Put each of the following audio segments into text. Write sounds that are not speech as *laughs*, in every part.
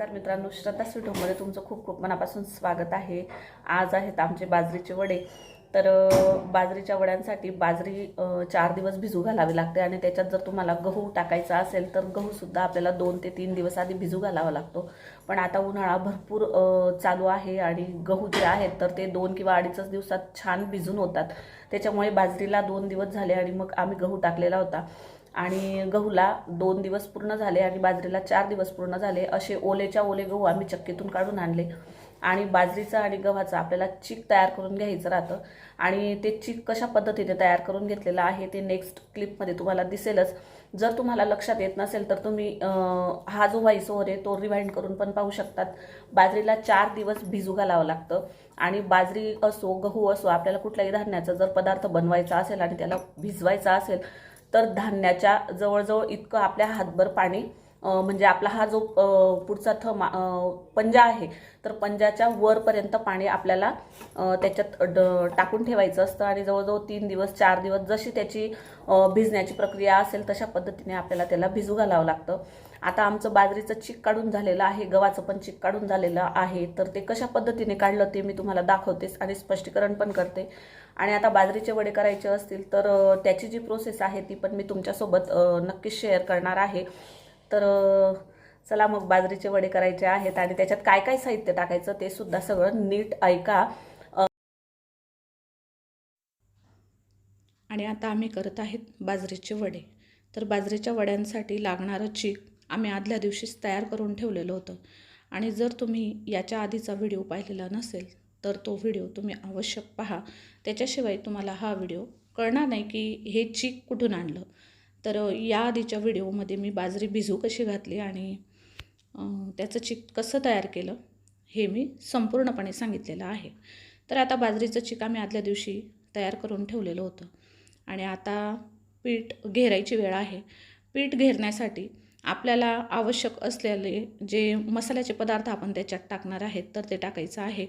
नमस्कार मित्रांनो श्रद्धा स्वीटमध्ये तुमचं खूप खूप मनापासून स्वागत आहे. आज आहेत आमचे बाजरीचे वडे. तर बाजरीच्या वड्यांसाठी बाजरी चार दिवस भिजू घालावी लागते आणि त्याच्यात जर तुम्हाला गहू टाकायचा असेल तर गहूसुद्धा आपल्याला दोन ते तीन दिवस आधी भिजू घालावा लागतो. पण आता उन्हाळा भरपूर चालू आहे आणि गहू जे आहेत तर ते दोन किंवा अडीचच दिवसात छान भिजून होतात. त्याच्यामुळे बाजरीला दोन दिवस झाले आणि मग आम्ही गहू टाकलेला होता. आणि गहूला दोन दिवस पूर्ण झाले आणि बाजरीला चार दिवस पूर्ण झाले असे ओलेच्या ओले गहू आम्ही चक्कीतून काढून आणले. आणि बाजरीचं आणि गव्हाचं आपल्याला चीक तयार करून घ्यायचं राहतं. आणि ते चीक कशा पद्धतीने तयार करून घेतलेलं आहे ते नेक्स्ट क्लिपमध्ये तुम्हाला दिसेलच. जर तुम्हाला लक्षात येत नसेल तर तुम्ही हा जो व्हाईस ओव्हर आहे तो रिवाइंड करून पण पाहू शकतात. बाजरीला चार दिवस भिजू घालावं लागतं. आणि बाजरी असो गहू असो आपल्याला कुठल्याही धान्याचा जर पदार्थ बनवायचा असेल आणि त्याला भिजवायचा असेल तर धान्याच्या जवळजवळ इतकं आपल्या हातभर पाणी म्हणजे आपला हा जो पुढचा थम पंजा आहे तर पंजाच्या वरपर्यंत पाणी आपल्याला त्याच्यात ड- टाकून ठेवायचं असतं आणि जवळजवळ तीन दिवस चार दिवस जशी त्याची भिजण्याची प्रक्रिया असेल तशा पद्धतीने आपल्याला त्याला भिजू घालावं लागतं. आता आमचं बाजरीचं चिक काढून झालेलं आहे गव्हाचं पण चिक काढून झालेलं आहे तर ते कशा पद्धतीने काढलं ते मी तुम्हाला दाखवतेच आणि स्पष्टीकरण पण करते. आणि आता बाजरीचे वडे करायचे असतील तर त्याची जी प्रोसेस आहे ती पण मी तुमच्यासोबत नक्कीच शेअर करणार आहे. तर चला मग बाजरीचे वडे करायचे आहेत आणि त्याच्यात काय काय साहित्य टाकायचं ते सुद्धा सगळं नीट ऐका. आणि आता आम्ही करत आहेत बाजरीचे वडे. तर बाजरीच्या वड्यांसाठी लागणारं चीक आम्ही आदल्या दिवशीच तयार करून ठेवलेलं होतं. आणि जर तुम्ही याच्या आधीचा व्हिडिओ पाहिलेला नसेल तर तो व्हिडिओ तुम्ही आवश्यक पहा. त्याच्याशिवाय तुम्हाला हा व्हिडिओ कळणार नाही की हे चीक कुठून आणलं. तर या आधीच्या व्हिडिओमध्ये मी बाजरी भिजू कशी घातली आणि त्याचं चिक कसं तयार केलं हे मी संपूर्णपणे सांगितलेलं आहे. तर आता बाजरीचं चिक आम्ही आदल्या दिवशी तयार करून ठेवलेलं होतं. आणि आता पीठ घेरायची वेळ आहे. पीठ घेरण्यासाठी आपल्याला आवश्यक असलेले जे मसाल्याचे पदार्थ आपण त्याच्यात टाकणार आहेत तर ते टाकायचं आहे.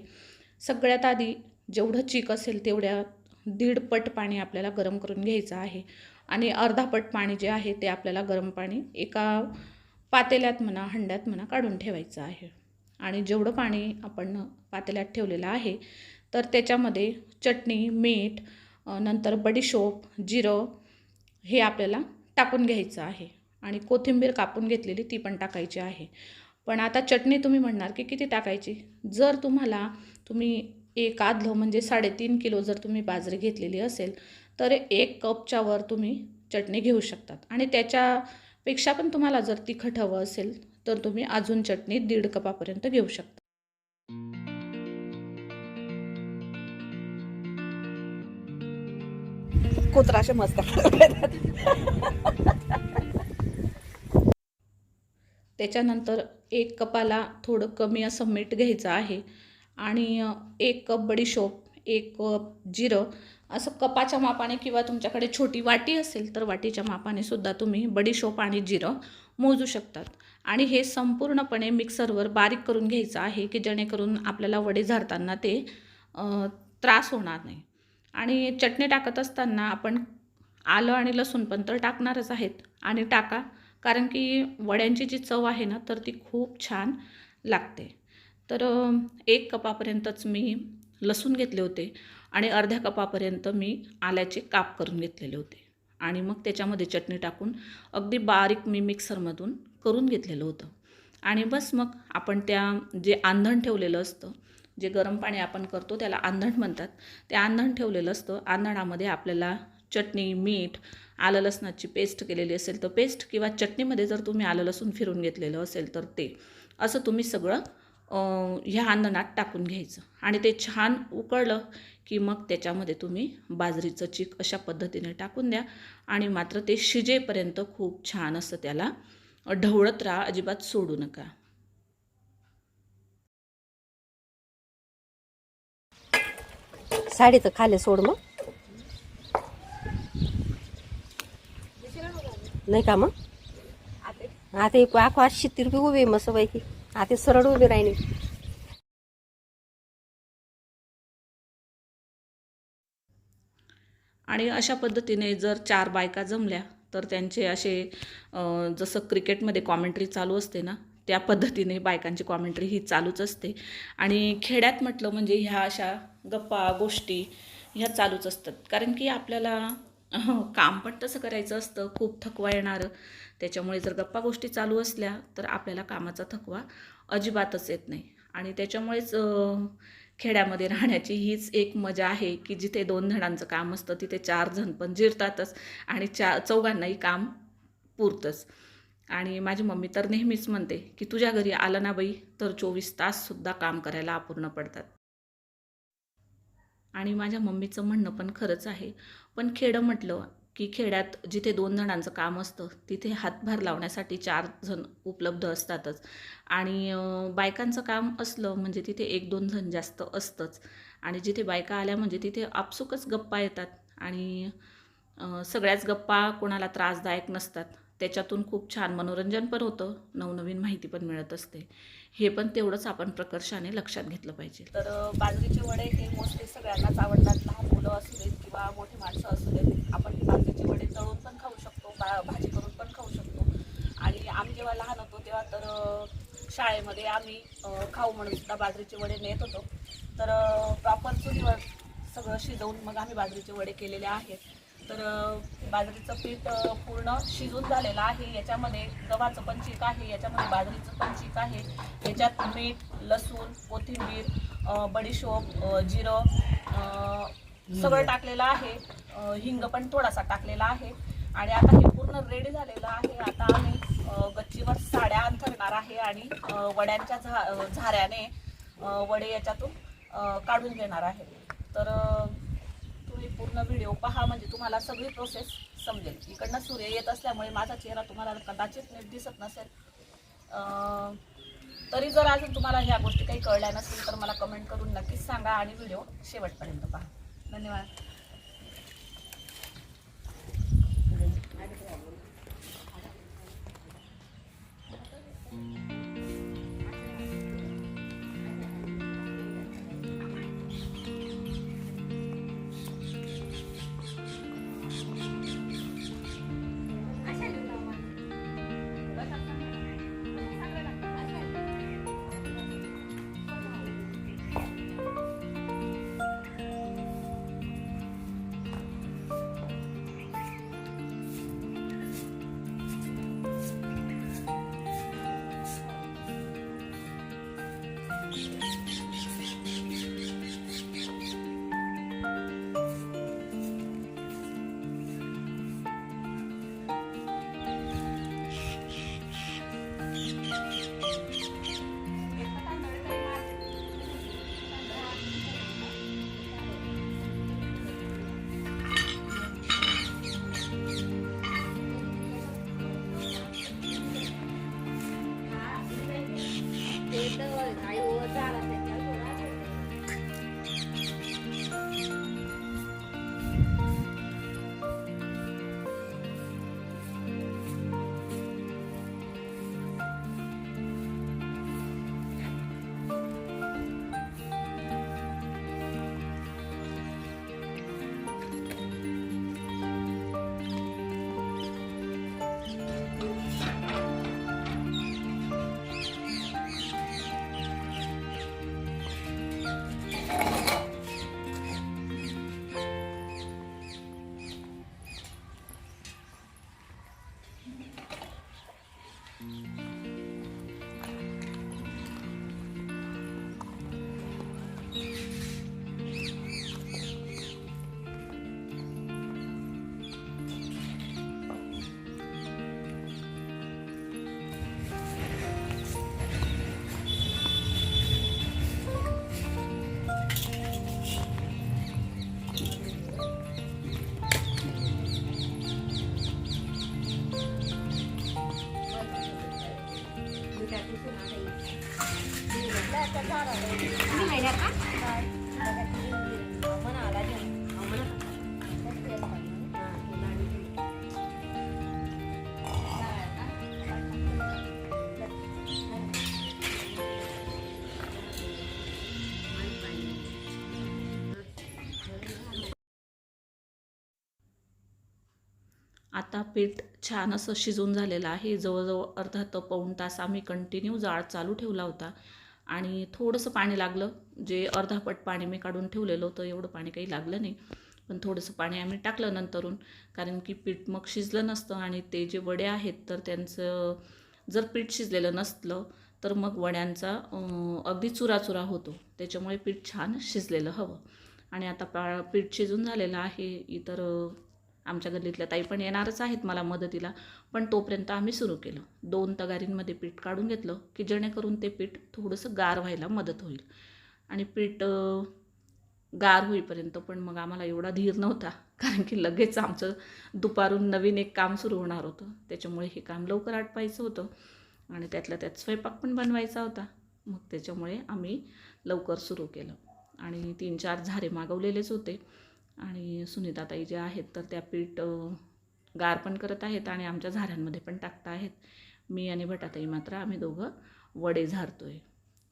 सगळ्यात आधी जेवढं चीक असेल तेवढ्या दीड पट पाणी आपल्याला गरम करून घ्यायचं आहे. आणि अर्धापट पाणी जे आहे ते आपल्याला गरम पाणी एका पातेल्यात म्हणा हंड्यात म्हणा काढून ठेवायचं आहे. आणि जेवढं पाणी आपण पातेल्यात ठेवलेलं आहे तर त्याच्यामध्ये चटणी मीठ नंतर बडीशोप जिरं हे आपल्याला टाकून घ्यायचं आहे. आणि कोथिंबीर कापून घेतलेली ती पण टाकायची आहे. पण आता चटणी तुम्ही म्हणणार की किती टाकायची? जर तुम्हाला तुम्ही एक आधलं म्हणजे साडेतीन किलो जर तुम्ही बाजरी घेतलेली असेल तर एक कपच्या वर तुम्ही चटणी घेऊ शकतात. आणि त्याच्यापेक्षा पण तुम्हाला जर तिखट हवं असेल तर तुम्ही अजून चटणी दीड कपापर्यंत घेऊ शकता. कुत्राशे मस्त त्याच्यानंतर एक कपाला थोडं कमी असं मीठ घ्यायचं आहे. आणि एक कप बडीशोप एक कप जिरं असं कपाच्या मापाने किंवा तुमच्याकडे छोटी वाटी असेल तर वाटीच्या मापाने सुद्धा तुम्ही बडीशोप आणि जिरं मोजू शकतात. आणि हे संपूर्णपणे मिक्सरवर बारीक करून घ्यायचं आहे की जेणेकरून आपल्याला वडे झारताना ते त्रास होणार नाही. आणि चटणी टाकत असताना आपण आलं आणि लसूण पण तर टाकणारच आहेत आणि टाका. कारण की वड्यांची जी चव आहे ना तर ती खूप छान लागते. तर एक कपापर्यंतच मी लसूण घेतले होते. आणि अर्ध्या कपापर्यंत मी आल्याचे काप करून घेतलेले होते. आणि मग त्याच्यामध्ये चटणी टाकून अगदी बारीक मी मिक्सरमधून करून घेतलेलं होतं. आणि बस मग आपण त्या जे आंधण ठेवलेलं असतं जे गरम पाणी आपण करतो त्याला आंधण म्हणतात ते आंधण ठेवलेलं असतं. आंधणामध्ये आपल्याला चटणी मीठ आलं लसणाची पेस्ट केलेली असेल तर पेस्ट किंवा चटणीमध्ये जर तुम्ही आलं लसूण फिरून घेतलेलं असेल तर ते. असं तुम्ही सगळं ह्या आंधणात टाकून घ्यायचं. आणि ते छान उकळलं की मग त्याच्यामध्ये तुम्ही बाजरीचं चीक अशा पद्धतीने टाकून द्या. आणि मात्र ते शिजेपर्यंत खूप छान असं त्याला ढवळत राहा अजिबात सोडू नका. साडी तर खाली सोड मग. नाही का मग? आता आखो आठशे शित्ती रुपये उभे मस्त पैकी. आता सरळ उभी राहिली. आणि अशा पद्धतीने जर चार बायका जमल्या तर त्यांचे असे जसं क्रिकेटमध्ये कॉमेंट्री चालू असते ना त्या पद्धतीने बायकांची कॉमेंट्री ही चालूच असते. आणि खेड्यात म्हटलं म्हणजे ह्या अशा गप्पा गोष्टी ह्या चालूच असतात. कारण की आपल्याला काम पण तसं करायचं असतं खूप थकवा येणारं. त्याच्यामुळे जर गप्पा गोष्टी चालू असल्या तर आपल्याला कामाचा थकवा अजिबातच येत नाही. आणि त्याच्यामुळेच खेड्यामध्ये राहण्याची हीच एक मजा आहे की जिथे दोन जणांचं काम असतं तिथे चार जण पण जिरतातच आणि चा चौघांनाही काम पुरतंच. आणि माझी मम्मी तर नेहमीच म्हणते की तुझ्या घरी आलं ना बाई तर चोवीस ताससुद्धा काम करायला अपूर्ण पडतात. आणि माझ्या मम्मीचं म्हणणं पण खरंच आहे. पण खेडं म्हटलं की खेड्यात जिथे दोन जणांचं काम असतं तिथे हातभार लावण्यासाठी चार जण उपलब्ध असतातच. आणि बायकांचं काम असलं म्हणजे तिथे एक दोन जण जास्त असतंच. आणि जिथे बायका आल्या म्हणजे तिथे आपसुकच गप्पा येतात. आणि सगळ्याच गप्पा कोणाला त्रासदायक नसतात. त्याच्यातून खूप छान मनोरंजन पण होतं. नवनवीन माहिती पण मिळत असते. हे पण तेवढंच आपण प्रकर्षाने लक्षात घेतलं पाहिजे. तर बाजरीचे वडे हे मोस्टली सगळ्यांनाच आवडतात. लहान मुलं असू देत किंवा मोठी माणसं असू देत आपण हे बाजरीचे वडे तळून पण खाऊ शकतो बा भाजी करून पण खाऊ शकतो आणि आम्ही जेव्हा लहान होतो तेव्हा तर अ, शाळेमध्ये आम्ही खाऊ म्हणून सुद्धा बाजरीचे वडे नेत होतो. तर प्रॉपर चुलीवर सगळं शिजवून मग आम्ही बाजरीचे वडे केलेले आहेत. तर बाजरीचं पीठ पूर्ण शिजून झालेलं आहे. याच्यामध्ये गव्हाचं पण चीक आहे याच्यामध्ये बाजरीचं पण चीक आहे. याच्यात मीठ लसूण कोथिंबीर बडीशोप जिरं सगळं टाकलेलं आहे. हिंग पण थोडासा टाकलेला आहे. आणि आता हे पूर्ण रेडी झालेलं आहे. आता आम्ही गच्चीवर साड्या अंथरणार आहे आणि वड्यांच्या झा झाऱ्याने वडे याच्यातून काढून घेणार आहे. तर तुम्ही पूर्ण व्हिडिओ पहा म्हणजे तुम्हाला सगळी प्रोसेस समजेल. इकडनं सूर्य येत असल्यामुळे माझा चेहरा तुम्हाला कदाचित नीट दिसत नसेल. तरी जर अजून तुम्हाला ह्या गोष्टी काही कळल्या नसतील तर मला कमेंट करून नक्कीच सांगा आणि व्हिडिओ शेवटपर्यंत पहा. धन्यवाद. Mm-hmm. आता पीठ छान असं शिजून झालेलं आहे. जवळजवळ अर्धा तो पाऊण तास आम्ही कंटिन्यू जाळ चालू ठेवला होता. आणि थोडंसं पाणी लागलं. जे अर्धा पट पाणी मी काढून ठेवलेलं होतं एवढं पाणी काही लागलं नाही. पण थोडंसं पाणी आम्ही टाकलं नंतरून. कारण की पीठ मग शिजलं नसतं आणि ते जे वडे आहेत तर त्यांचं जर पीठ शिजलेलं नसलं तर मग वड्यांचा अगदी चुराचुरा होतो. त्याच्यामुळे पीठ छान शिजलेलं हवं. आणि आता पा पीठ शिजून झालेलं आहे. इतर आमच्या गल्लीतल्या ताई पण येणारच आहेत मला मदतीला. पण तोपर्यंत आम्ही सुरू केलं. दोन तगारींमध्ये पीठ काढून घेतलं की जेणेकरून ते पीठ थोडंसं गार व्हायला मदत होईल. आणि पीठ गार होईपर्यंत पण मग आम्हाला एवढा धीर नव्हता. कारण की लगेच आमचं दुपारून नवीन एक काम सुरू होणार होतं. त्याच्यामुळे हे काम लवकर आटपायचं होतं. आणि त्यातल्या त्यात स्वयंपाक पण बनवायचा होता. मग त्याच्यामुळे आम्ही लवकर सुरू केलं. आणि तीन चार झारे मागवलेलेच होते. आणि सुनीताताई जे आहेत तर त्या पीठ गार पण करत आहेत आणि आमच्या झाऱ्यांमध्ये पण टाकता आहेत. मी आणि भटाताई मात्र आम्ही दोघं वडे झारतो आहे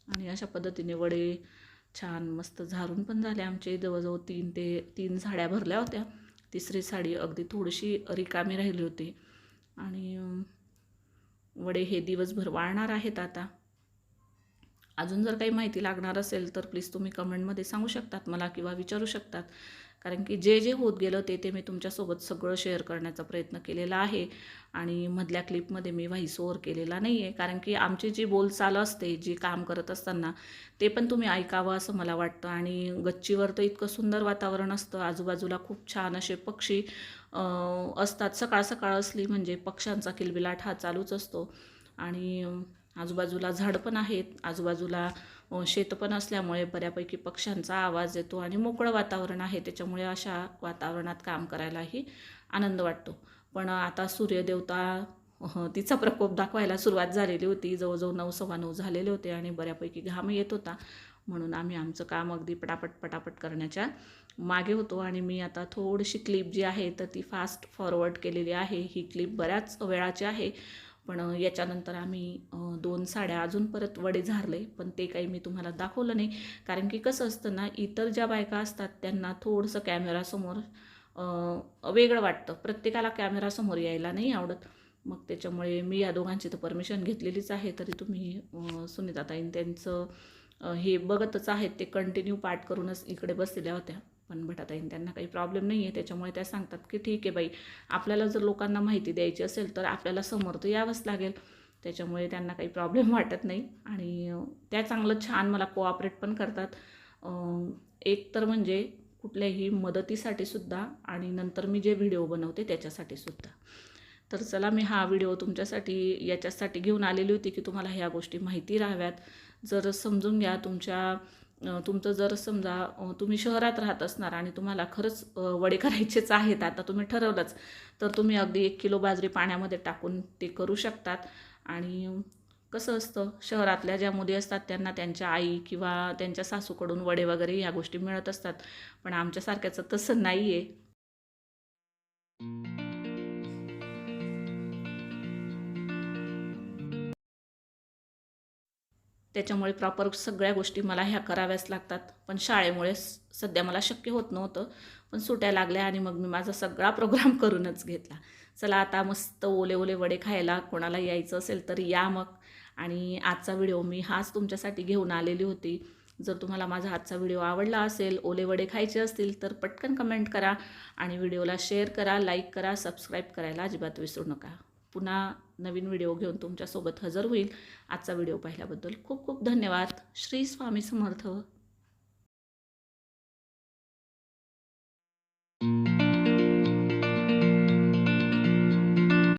आणि अशा पद्धतीने वडे छान मस्त झारून पण झाले आमचे. जवळजवळ तीन ते तीन साड्या भरल्या होत्या. तिसरी साडी अगदी थोडीशी रिकामी राहिली होती. आणि वडे हे दिवसभर वाळणार आहेत आता. अजून जर काही माहिती लागणार असेल तर प्लीज तुम्ही कमेंटमध्ये सांगू शकतात मला किंवा विचारू शकतात. कारण की जे जे होत गेलं ते ते मी तुमच्यासोबत सगळं शेअर करण्याचा प्रयत्न केलेला आहे. आणि मधल्या क्लिपमध्ये मी व्हॉइस ओव्हर केलेला नाही आहे कारण की आमची जी बोलचाल असते जी काम करत असताना ते पण तुम्ही ऐकावं असं मला वाटतं. आणि गच्चीवर तर इतकं सुंदर वातावरण असतं. आजूबाजूला खूप छान असे पक्षी असतात. सकाळ सकाळ असली म्हणजे पक्ष्यांचा किलबिलाट हा चालूच असतो. आणि आजूबाजूला झाड पण आहेत. आजूबाजूला शेत पण असल्यामुळे बऱ्यापैकी पक्ष्यांचा आवाज येतो आणि मोकळं वातावरण आहे. त्याच्यामुळे अशा वातावरणात काम करायलाही आनंद वाटतो. पण आता सूर्यदेवता तिचा प्रकोप दाखवायला सुरुवात झालेली होती. जवळजवळ नऊ सव्वा नऊ झालेले होते आणि बऱ्यापैकी घाम येत होता. म्हणून आम्ही आमचं काम अगदी पटापट पटापट करण्याच्या मागे होतो आणि मी आता थोडीशी क्लिप जी आहे तर ती फास्ट फॉरवर्ड केलेली आहे. ही क्लिप बऱ्याच वेळाची आहे. पण याच्यानंतर आम्ही दोन साड्या अजून परत वडे झारले पण ते काही मी तुम्हाला दाखवलं नाही. कारण की कसं असतं ना इतर ज्या बायका असतात त्यांना थोडंसं कॅमेरासमोर वेगळं वाटतं. प्रत्येकाला कॅमेरासमोर यायला नाही आवडत. मग त्याच्यामुळे मी या दोघांची तर परमिशन घेतलेलीच आहे तरी तुम्ही सुनीताताईन त्यांचं हे बघतच आहेत ते कंटिन्यू पाठ करूनच इकडे बसलेल्या होत्या. पण भटाताईन त्यांना काही प्रॉब्लेम नाही आहे त्याच्यामुळे त्या सांगतात की ठीक आहे बाई आपल्याला जर लोकांना माहिती द्यायची असेल तर आपल्याला समोर तर यावंच लागेल. त्याच्यामुळे त्यांना काही प्रॉब्लेम *laughs* वाटत नाही. आणि त्या चांगलं छान मला कोऑपरेट पण करतात. एक तर म्हणजे कुठल्याही मदतीसाठी सुद्धा आणि नंतर मी जे व्हिडिओ बनवते त्याच्यासाठी सुद्धा. तर चला मी हा व्हिडिओ तुमच्यासाठी याच्यासाठी घेऊन आलेली होती की तुम्हाला ह्या गोष्टी माहिती राहाव्यात. जर समजून घ्या तुमच्या तुमचं जर समजा तुम्ही शहरात राहत असणार आणि तुम्हाला खरंच वडे करायचेच आहेत आता तुम्ही ठरवलंच तर तुम्ही अगदी एक किलो बाजरी पाण्यामध्ये टाकून ते करू शकतात. आणि कसं असतं शहरातल्या ज्या मुली असतात त्यांना त्यांच्या आई किंवा त्यांच्या सासूकडून वडे वगैरे या गोष्टी मिळत असतात. पण आमच्यासारख्याचं तसं नाही आहे त्याच्यामुळे प्रॉपर सगळ्या गोष्टी मला ह्या कराव्याच लागतात. पण शाळेमुळे स- सध्या मला शक्य होत नव्हतं. पण सुट्या लागल्या आणि मग मी माझा सगळा प्रोग्राम *laughs* करूनच घेतला. चला आता मस्त ओले ओले वडे खायला कोणाला यायचं असेल तर या मग. आणि आजचा व्हिडिओ मी हाच तुमच्यासाठी घेऊन आलेली होती. जर तुम्हाला माझा आजचा व्हिडिओ आवडला असेल ओले वडे खायचे असतील तर पटकन कमेंट करा आणि व्हिडिओला शेअर करा लाईक करा सबस्क्राईब करायला अजिबात विसरू नका. पुन्हा नवीन व्हिडिओ घेऊन तुमच्यासोबत हजर होईल. आजचा व्हिडिओ पाहिल्याबद्दल खूप खूप धन्यवाद. श्री स्वामी समर्थ.